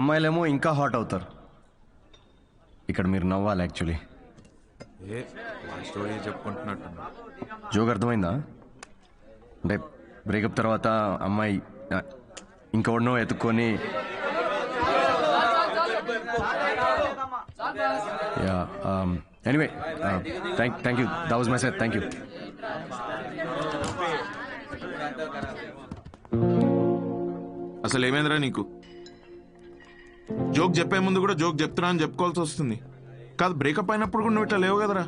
అమ్మాయిలేమో ఇంకా హాట్ అవుతారు. ఇక్కడ మీరు నవ్వాలి యాక్చువల్లీ ఏ స్టోరీ జోక్ అర్థమైందా? అంటే బ్రేకప్ తర్వాత అమ్మాయి ఆ, ఇంకెవడనో ఎత్తుక్కొని yeah anyway thank thank you that was my set thank you అసలు ఏమైందిరా నీకు? జోక్ చెప్పే ముందు కూడా జోక్ చెప్తున్నా అని చెప్పుకోవాల్సి వస్తుంది. కాదు బ్రేకప్ అయినప్పుడు కూడా నువ్వు ఇట్లా లేవు కదరా.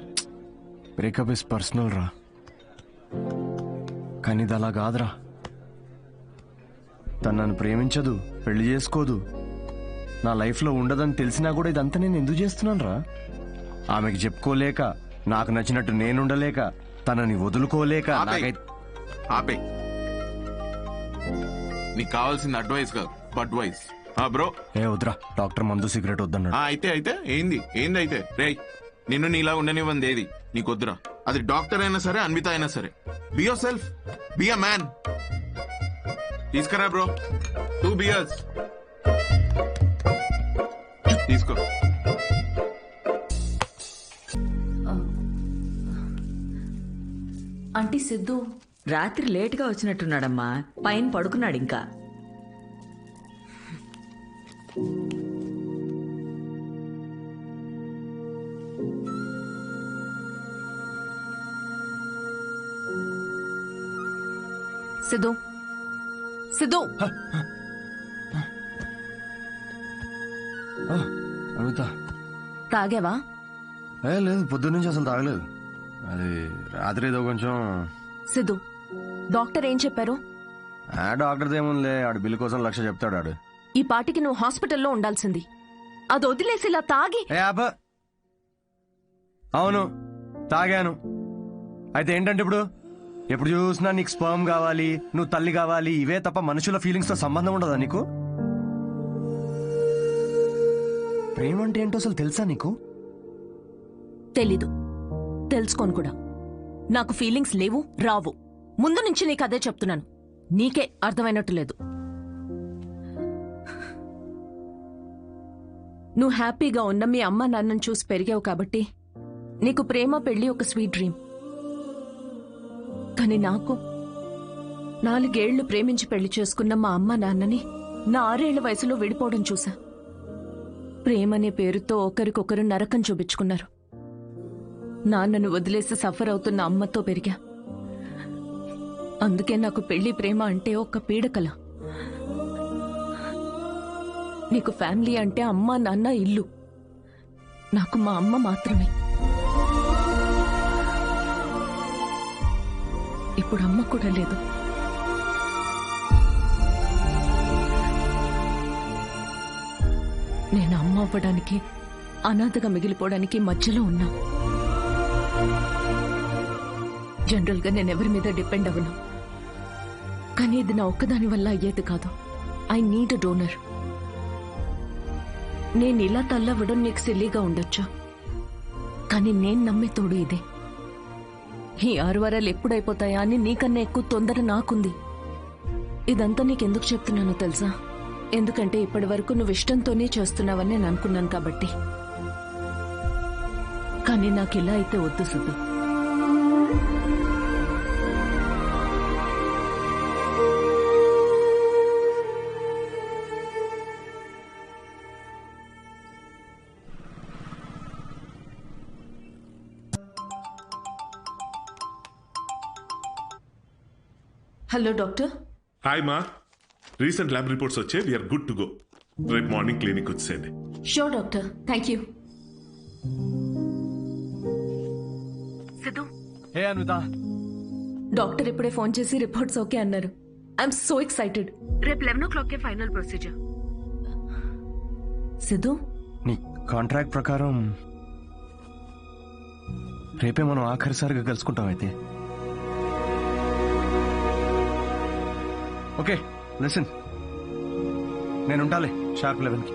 బ్రేకప్ ఇస్ పర్సనల్ రా. కానీ ఇది అలా కాదురా. తను నన్ను ప్రేమించదు పెళ్ళి చేసుకోదు. నా లైఫ్లో ఉండదని తెలిసినా కూడా ఇదంతా నేను ఎందుకు చేస్తున్నాను రా? ఆమెకి చెప్పుకోలేక నాకు నచ్చినట్టు నేనుండలేక తనని వదులుకోలేక ఆపే. నీకు కావాల్సింది అడ్వైస్ కాదు అడ్వైస్ ఆ బ్రో. ఏ వద్దురా. డాక్టర్ మందు సిగరెట్ వద్దన్నాడు. ఆ అయితే అయితే. ఏంది? ఏంది అయితే? రేయ్ నిన్ను నీలా ఉండనివ్వంది ఏది? నీకొద్దురా. అది డాక్టర్ అయినా సరే అన్విత అయినా సరే. Be yourself be a man తీసుకురా బ్రో. టూ బియర్స్ తీసుకో. ఆంటీ సిద్ధు రాత్రి లేటుగా వచ్చినట్టున్నాడమ్మా. పైన పడుకున్నాడు ఇంకా. సిద్ధు. సిద్ధు. అడుగుతా తాగావా? ఏ లేదు పొద్దున్న నుంచి అసలు తాగలేదు. అది రాత్రి ఏదో కొంచెం సిద్ధు డాక్టర్ ఏం చెప్పారు? ఆ డాక్టర్ ఏముందిలే ఆడు బిల్లు కోసం లక్ష చెప్తాడు ఆడు. ఈ పాటికి నువ్వు హాస్పిటల్లో ఉండాల్సింది. అది వదిలేసి ఇలా తాగి. ఏ అవును తాగాను. అయితే ఏంటంటే ఇప్పుడు? ఎప్పుడు చూసినా నీకు స్పర్మ్ కావాలి నువ్వు తల్లి కావాలి ఇవే తప్ప మనుషుల ఫీలింగ్స్తో సంబంధం ఉండదా నీకు? ప్రేమ అంటే ఏంటో అసలు తెలుసా నీకు? తెలీదు. తెలుసుకోను కూడా. నాకు ఫీలింగ్స్ లేవు రావు. ముందు నుంచి నీకు అదే చెప్తున్నాను. నీకే అర్థమైనట్టు లేదు. నువ్వు హ్యాపీగా ఉన్న మీ అమ్మ నాన్నను చూసి పెరిగావు కాబట్టి నీకు ప్రేమ పెళ్ళి ఒక స్వీట్ డ్రీమ్ కానీ నాకు నాలుగేళ్ళు ప్రేమించి పెళ్ళి చేసుకున్న మా అమ్మ నాన్నని నా ఆరేళ్ళ వయసులో విడిపోవడం చూశా ప్రేమనే పేరుతో ఒకరికొకరు నరకం చూపించుకున్నారు. నాన్నను వదిలేసి సఫర్ అవుతున్న అమ్మతో పెరిగా. అందుకే నాకు పెళ్ళి ప్రేమ అంటే ఒక పీడకల. నీకు ఫ్యామిలీ అంటే అమ్మ నాన్న ఇల్లు. నాకు మా అమ్మ మాత్రమే. ఇప్పుడు అమ్మ కూడా లేదు. నేను అమ్మ అవ్వడానికి అనాథగా మిగిలిపోవడానికి మధ్యలో ఉన్నా. జనరల్గా నేను ఎవరి మీద డిపెండ్ అవ్వను. కానీ ఇది నా ఒక్కదాని వల్ల అయ్యేది కాదు. I need donor. నేను ఇలా తల్లవ్వడం నీకు సిల్లీగా ఉండొచ్చు? కానీ నేను నమ్మే తోడు ఇదే. ఈ ఆరు వారాలు ఎప్పుడైపోతాయా అని నీకన్నా ఎక్కువ తొందర నాకుంది. ఇదంతా నీకెందుకు చెప్తున్నానో తెలుసా? ఎందుకంటే ఇప్పటి వరకు నువ్వు ఇష్టంతోనే చేస్తున్నావని నేను అనుకున్నాను కాబట్టి. కానీ నాకు ఇలా అయితే వద్దు సిద్ధు హలో డాక్టర్ హాయ్ మా రీసెంట్ ల్యాబ్ రిపోర్ట్స్ వచ్చే వీఆర్ గుడ్ టు గో రేపు మార్నింగ్ క్లినిక్ వచ్చేయండి. Sure doctor thank you Siddhu. A Anvitha doctor ఇప్పుడే ఫోన్ చేసి రిపోర్ట్స్ ఓకే అన్నారు. ఐఎమ్ సో ఎక్సైటెడ్ రేపు eleven o'clock final procedure Siddhu? నీ కాంట్రాక్ట్ ప్రకారం రేపే మనం ఆఖరిసారిగా కలుసుకుంటాం అయితే. ఓకే లిసన్ నేను ఉంటాలే షార్ప్ లెవెన్కి.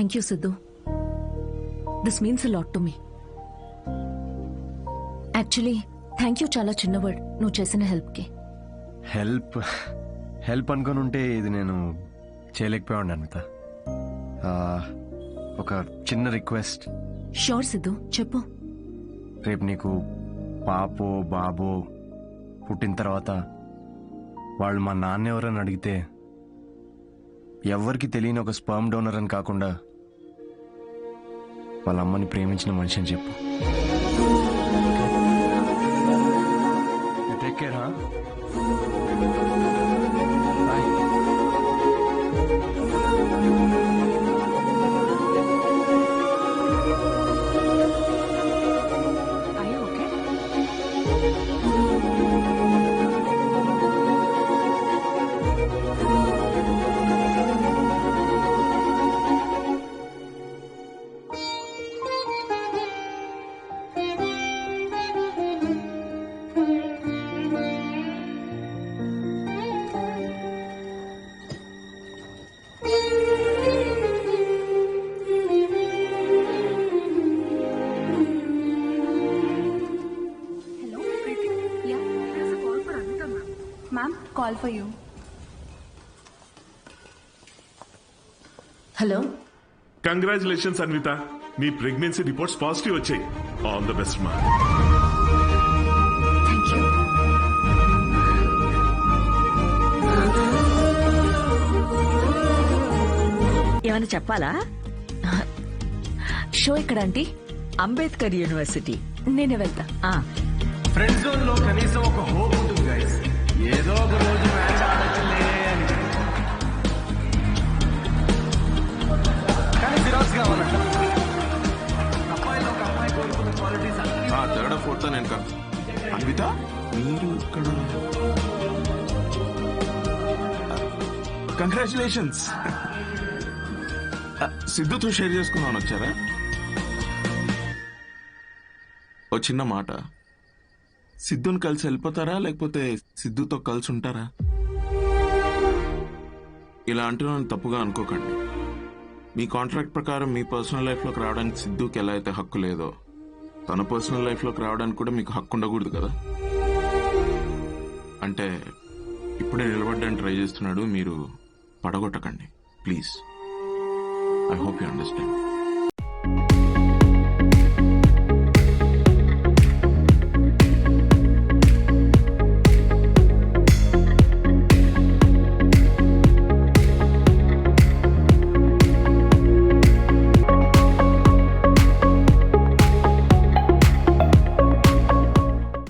Thank you Siddhu this means lot to me actually thank you చాలా చిన్న వర్డ్ నువ్వు చేసిన హెల్ప్కి హెల్ప్ హెల్ప్ అనుకుని ఉంటే ఇది నేను చేయలేకపోయాడు అనిత ఆ, ఒక చిన్న రిక్వెస్ట్ షూర్ సిద్ధు చెప్పు రేపు నీకు పాపో బాబో పుట్టిన తర్వాత వాళ్ళు మా నాన్న ఎవరని అడిగితే ఎవ్వరికి తెలియని ఒక స్పర్మ్ డోనర్ అని కాకుండా వాళ్ళ అమ్మని ప్రేమించిన మనిషి అని చెప్పు. టేక్ కేర్ హా for you. Hello congratulations Anvitha నీ ప్రెగ్నెన్సీ రిపోర్ట్స్ పాజిటివ్ వచ్చాయి. ఆల్ ద బెస్ట్ మా ఏమైనా చెప్పాలా? షో ఎక్కడ ఆంటీ? అంబేద్కర్ యూనివర్సిటీ. నేనే వెళ్తా. ఫ్రెండ్ జోన్లో కనీసం ఒక హోప్ ఉంటుంది ఏదో ఒక రోజు థర్డ్ ఫోర్త్ నేను కాదు అన్విత? మీరు ఇక్కడ కంగ్రాచులేషన్స్ సిద్ధుతో షేర్ చేసుకుందామని వచ్చారా? ఓ చిన్న మాట. సిద్ధుని కలిసి వెళ్ళిపోతారా? లేకపోతే సిద్ధుతో కలిసి ఉంటారా? ఇలా అంటున్నాను తప్పుగా అనుకోకండి. మీ కాంట్రాక్ట్ ప్రకారం మీ పర్సనల్ లైఫ్లోకి రావడానికి సిద్ధుకి ఎలా అయితే హక్కు లేదో తన పర్సనల్ లైఫ్లోకి రావడానికి కూడా మీకు హక్కు ఉండకూడదు కదా? అంటే ఇప్పుడే నిలబడడానికి ట్రై చేస్తున్నాడు మీరు పడగొట్టకండి. Please. I hope you understand